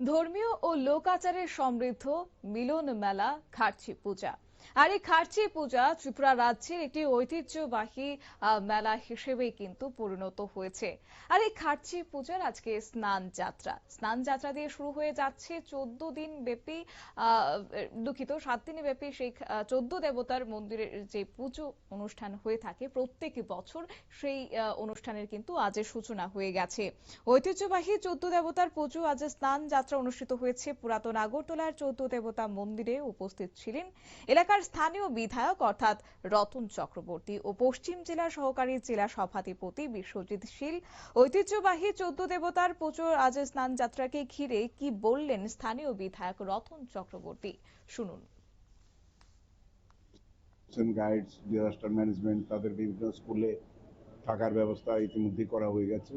ধর্মীয় ও লোক আচারে সমৃদ্ধ মিলন মেলা খার্চি পূজা। আর এই খার্চি পূজা ত্রিপুরা রাজ্যের একটি ঐতিহ্যবাহী মেলা হিসেবেই কিন্তু পরিণত হয়েছে। আর এই খার্চি পূজার আজকে স্নান যাত্রা। স্নান যাত্রা দিয়ে শুরু হয়ে যাচ্ছে চোদ্দ দিন ব্যাপী দুঃখিত, সাত দিন ব্যাপী সেই চোদ্দ দেবতার মন্দিরের যে পুজো অনুষ্ঠান হয়ে থাকে প্রত্যেক বছর, সেই অনুষ্ঠানের কিন্তু আজের সূচনা হয়ে গেছে। ঐতিহ্যবাহী চোদ্দ দেবতার পুজো আজ স্নান যাত্রা অনুষ্ঠিত হয়েছে। পুরাতন আগরতলার চোদ্দ দেবতা মন্দিরে উপস্থিত ছিলেন। এলাকার স্থানীয় বিধায়ক অর্থাৎ রতন চক্রবর্তী ও পশ্চিম জেলার সহকারী জেলা সভাধিপতি বিশ্বজিৎ শীল, ঐতিহ্যবাহী চোদ্দ দেবতার পুজোর আজ স্নান যাত্রাকে ঘিরে কি বললেন স্থানীয় বিধায়ক রতন চক্রবর্তী? শুনুন। গাইডস ডিজাস্টার ম্যানেজমেন্ট তাদের বিভিন্ন স্কুলে থাকার ব্যবস্থা ইতিমধ্যেই করা হয়ে গেছে।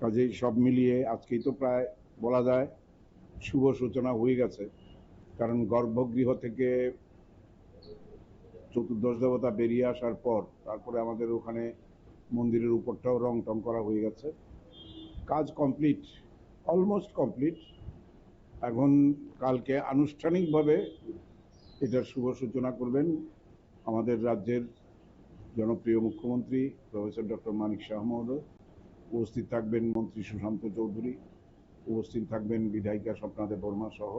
কাজেই সব মিলিয়ে আজকেই তো প্রায় বলা যায় শুভ সূচনা হয়ে গেছে। কারণ গর্ভগৃহ থেকে চতুর্দশ দেবতা বেরিয়ে আসার পর, তারপরে আমাদের ওখানে মন্দিরের উপরটাও রং টং করা হয়ে গেছে। কাজ কমপ্লিট, অলমোস্ট কমপ্লিট। এখন কালকে আনুষ্ঠানিকভাবে এটার শুভ সূচনা করবেন আমাদের রাজ্যের জনপ্রিয় মুখ্যমন্ত্রী প্রফেসর ডক্টর মানিক শাহ মহোদয়। উপস্থিত থাকবেন মন্ত্রী সুশান্ত চৌধুরী। উপস্থিত থাকবেন বিধায়িকা স্বপ্নাদে বর্মা সহ।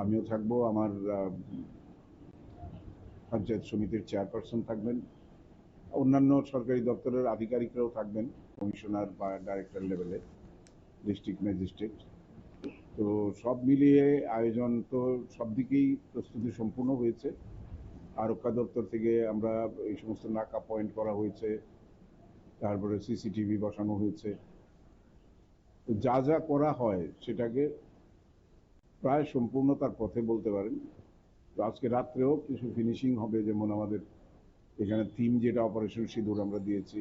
আমিও থাকব আমার পঞ্চায়েত সমিতির চেয়ারপারসন থাকবেন। অন্যান্য সরকারি দপ্তরের আধিকারিকরাও থাকবেন কমিশনার বা ডাইরেক্টর লেভেলে ডিস্ট্রিক্ট ম্যাজিস্ট্রেট তো সব মিলিয়ে আয়োজন তো সব দিকেই প্রস্তুতি সম্পূর্ণ হয়েছে। আরক্ষা দপ্তর থেকে আমরা এই সমস্ত নাকা পয়েন্ট করা হয়েছে। তারপরে সিসিটিভি বসানো হয়েছে। তো যা যা করা হয় সেটাকে প্রায় সম্পূর্ণতার পথে বলতে পারেন। তো আজকে রাত্রেও কিছু ফিনিশিং হবে, যেমন আমাদের এখানে থিম যেটা অপারেশন সিঁদুর আমরা দিয়েছি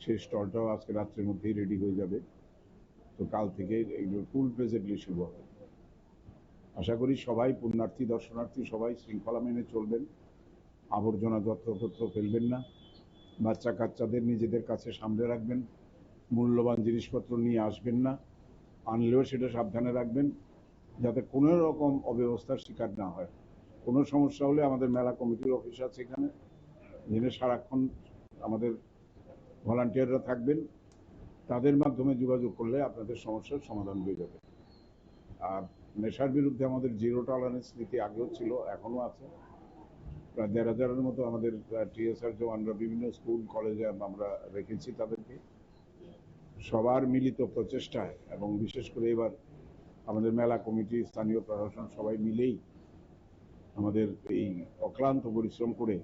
সেই স্টলটাও আজকে রাত্রের মধ্যেই রেডি হয়ে যাবে। তো কাল থেকে এগুলো ফুল প্রেজেন্টলি শুরু হবে। আশা করি সবাই, পুণ্যার্থী, দর্শনার্থী সবাই শৃঙ্খলা মেনে চলবেন। আবর্জনা যত্রতত্র ফেলবেন না। বাচ্চা কাচ্চাদের নিজেদের কাছে সামলে রাখবেন। মূল্যবান জিনিসপত্র নিয়ে আসবেন না। আনলেও সেটা সাবধানে রাখবেন, যাতে কোনো রকম অব্যবস্থার শিকার না হয়। কোনো সমস্যা হলে আমাদের মেলা কমিটির অফিস আছে এখানে। এখানে সারাক্ষণ আমাদের ভলান্টিয়াররা থাকবেন। তাদের মাধ্যমে যোগাযোগ করলে আপনাদের সমস্যার সমাধান হয়ে যাবে। আর নেশার বিরুদ্ধে আমাদের জিরো টলারেন্স নীতি আগেও ছিল, এখনও আছে। প্রায় দেড় হাজারের মতো আমাদের টিএসআর জওয়ানরা বিভিন্ন স্কুল, কলেজে আমরা রেখেছি তাদেরকে। সবার মিলিত প্রচেষ্টায় এবং বিশেষ করে এবার আমাদের মেলা কমিটি, স্থানীয় প্রশাসন সবাই মিলেই আমাদের এই অক্লান্ত পরিশ্রম করে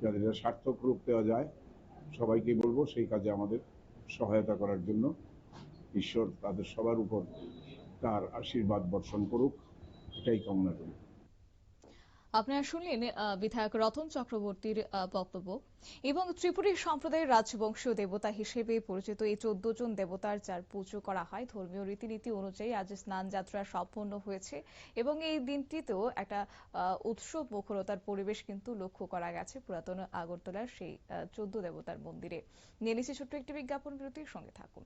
যাদের সার্থক রূপ দেওয়া যায়, সবাইকে বলব সেই কাজে আমাদের সহায়তা করার জন্য ঈশ্বর তাদের সবার উপর তার আশীর্বাদ বর্ষণ করুক। এটাই কামনা করি। আপনারা শুনলেন বিধায়ক রতন চক্রবর্তীর বক্তব্য। এবং ত্রিপুরী সম্প্রদায়ের রাজবংশীয় দেবতা হিসেবে পরিচিত এই চোদ্দ জন দেবতার যার পুজো করা হয়, ধর্মীয় রীতিনীতি অনুযায়ী আজ স্নান যাত্রা সম্পন্ন হয়েছে। এবং এই দিনটিতেও একটা উৎসব মুখরতার পরিবেশ কিন্তু লক্ষ্য করা গেছে পুরাতন আগরতলার সেই চোদ্দ দেবতার মন্দিরে। নিয়ে ছোট্ট একটি বিজ্ঞাপন বিরতির সঙ্গে থাকুন।